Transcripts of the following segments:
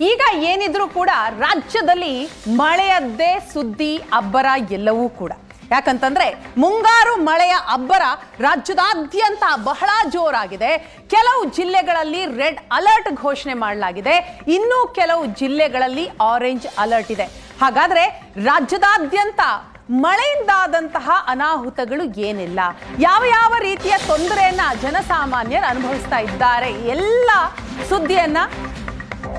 ಈಗ ಏನಿದ್ರು ಕೂಡ ರಾಜ್ಯದಲ್ಲಿ ಮಳೆಯದ್ದೇ ಸುದ್ದಿ, ಅಬ್ಬರ ಎಲ್ಲವೂ ಕೂಡ. ಯಾಕಂತಂದ್ರೆ ಮುಂಗಾರು ಮಳೆಯ ಅಬ್ಬರ ರಾಜ್ಯದಾದ್ಯಂತ ಬಹಳ ಜೋರಾಗಿದೆ. ಕೆಲವು ಜಿಲ್ಲೆಗಳಲ್ಲಿ ರೆಡ್ ಅಲರ್ಟ್ ಘೋಷಣೆ ಮಾಡಲಾಗಿದೆ. ಇನ್ನೂ ಕೆಲವು ಜಿಲ್ಲೆಗಳಲ್ಲಿ ಆರೆಂಜ್ ಅಲರ್ಟ್ ಇದೆ. ಹಾಗಾದ್ರೆ ರಾಜ್ಯದಾದ್ಯಂತ ಮಳೆಯಿಂದಾದಂತಹ ಅನಾಹುತಗಳು ಏನಿಲ್ಲ? ಯಾವ ಯಾವ ರೀತಿಯ ತೊಂದರೆಯನ್ನ ಜನಸಾಮಾನ್ಯರು ಅನುಭವಿಸ್ತಾ ಇದ್ದಾರೆ? ಎಲ್ಲ ಸುದ್ದಿಯನ್ನ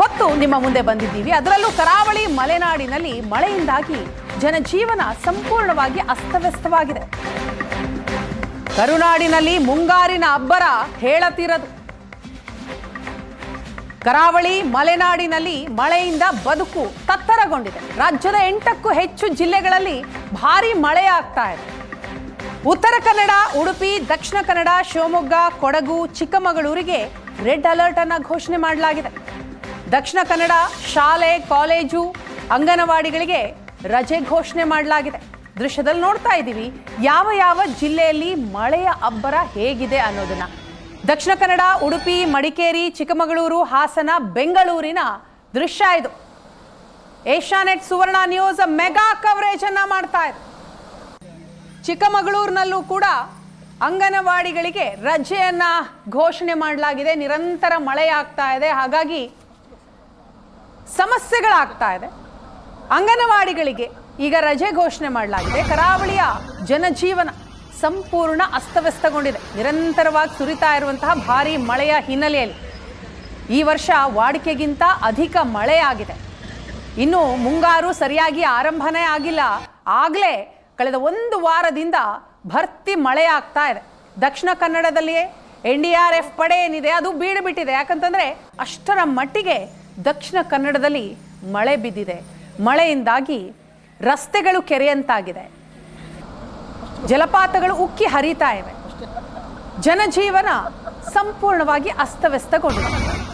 ಹೊತ್ತು ನಿಮ್ಮ ಮುಂದೆ ಬಂದಿದ್ದೀವಿ. ಅದರಲ್ಲೂ ಕರಾವಳಿ ಮಲೆನಾಡಿನಲ್ಲಿ ಮಳೆಯಿಂದಾಗಿ ಜನಜೀವನ ಸಂಪೂರ್ಣವಾಗಿ ಅಸ್ತವ್ಯಸ್ತವಾಗಿದೆ. ಕರುನಾಡಿನಲ್ಲಿ ಮುಂಗಾರಿನ ಅಬ್ಬರ ಹೇಳತಿರದು. ಕರಾವಳಿ ಮಲೆನಾಡಿನಲ್ಲಿ ಮಳೆಯಿಂದ ಬದುಕು ತತ್ತರಗೊಂಡಿದೆ. ರಾಜ್ಯದ ಎಂಟಕ್ಕೂ ಹೆಚ್ಚು ಜಿಲ್ಲೆಗಳಲ್ಲಿ ಭಾರಿ ಮಳೆಯಾಗ್ತಾ ಇದೆ. ಉತ್ತರ ಕನ್ನಡ, ಉಡುಪಿ, ದಕ್ಷಿಣ ಕನ್ನಡ, ಶಿವಮೊಗ್ಗ, ಕೊಡಗು, ಚಿಕ್ಕಮಗಳೂರಿಗೆ ರೆಡ್ ಅಲರ್ಟ್ ಅನ್ನ ಘೋಷಣೆ ಮಾಡಲಾಗಿದೆ. ದಕ್ಷಿಣ ಕನ್ನಡ ಶಾಲೆ, ಕಾಲೇಜು, ಅಂಗನವಾಡಿಗಳಿಗೆ ರಜೆ ಘೋಷಣೆ ಮಾಡಲಾಗಿದೆ. ದೃಶ್ಯದಲ್ಲಿ ನೋಡ್ತಾ ಇದ್ದೀವಿ, ಯಾವ ಯಾವ ಜಿಲ್ಲೆಯಲ್ಲಿ ಮಳೆಯ ಅಬ್ಬರ ಹೇಗಿದೆ ಅನ್ನೋದನ್ನ. ದಕ್ಷಿಣ ಕನ್ನಡ, ಉಡುಪಿ, ಮಡಿಕೇರಿ, ಚಿಕ್ಕಮಗಳೂರು, ಹಾಸನ, ಬೆಂಗಳೂರಿನ ದೃಶ್ಯ ಇದು. Asianet Suvarna news mega coverage ಅನ್ನ ಮಾಡ್ತಾ ಇದೆ. ಚಿಕ್ಕಮಗಳೂರಿನಲ್ಲೂ ಕೂಡ ಅಂಗನವಾಡಿಗಳಿಗೆ ರಜೆಯನ್ನ ಘೋಷಣೆ ಮಾಡಲಾಗಿದೆ. ನಿರಂತರ ಮಳೆ ಆಗ್ತಾ ಇದೆ. ಹಾಗಾಗಿ ಸಮಸ್ಯೆಗಳಾಗ್ತಾ ಇದೆ. ಅಂಗನವಾಡಿಗಳಿಗೆ ಈಗ ರಜೆ ಘೋಷಣೆ ಮಾಡಲಾಗಿದೆ. ಕರಾವಳಿಯ ಜನಜೀವನ ಸಂಪೂರ್ಣ ಅಸ್ತವ್ಯಸ್ತಗೊಂಡಿದೆ. ನಿರಂತರವಾಗಿ ಸುರಿತಾ ಇರುವಂತಹ ಭಾರಿ ಮಳೆಯ ಹಿನ್ನೆಲೆಯಲ್ಲಿ ಈ ವರ್ಷ ವಾಡಿಕೆಗಿಂತ ಅಧಿಕ ಮಳೆಯಾಗಿದೆ ಇನ್ನು ಮುಂಗಾರು ಸರಿಯಾಗಿ ಆರಂಭನೇ ಆಗಿಲ್ಲ. ಆಗಲೇ ಕಳೆದ ಒಂದು ವಾರದಿಂದ ಭರ್ತಿ ಮಳೆ ಆಗ್ತಾ ಇದೆ. ದಕ್ಷಿಣ ಕನ್ನಡದಲ್ಲಿಯೇ ಎನ್ ಡಿ ಆರ್ ಎಫ್ ಪಡೆ ಏನಿದೆ ಅದು ಬೀಡು ಬಿಟ್ಟಿದೆ ಯಾಕಂತಂದ್ರೆ ಅಷ್ಟರ ಮಟ್ಟಿಗೆ ದಕ್ಷಿಣ ಕನ್ನಡದಲ್ಲಿ ಮಳೆ ಬಿದ್ದಿದೆ. ಮಳೆಯಿಂದಾಗಿ ರಸ್ತೆಗಳು ಕೆರೆಯಂತಾಗಿದೆ. ಜಲಪಾತಗಳು ಉಕ್ಕಿ ಹರಿತಾ ಇವೆ. ಜನಜೀವನ ಸಂಪೂರ್ಣವಾಗಿ ಅಸ್ತವ್ಯಸ್ತಗೊಂಡಿದೆ.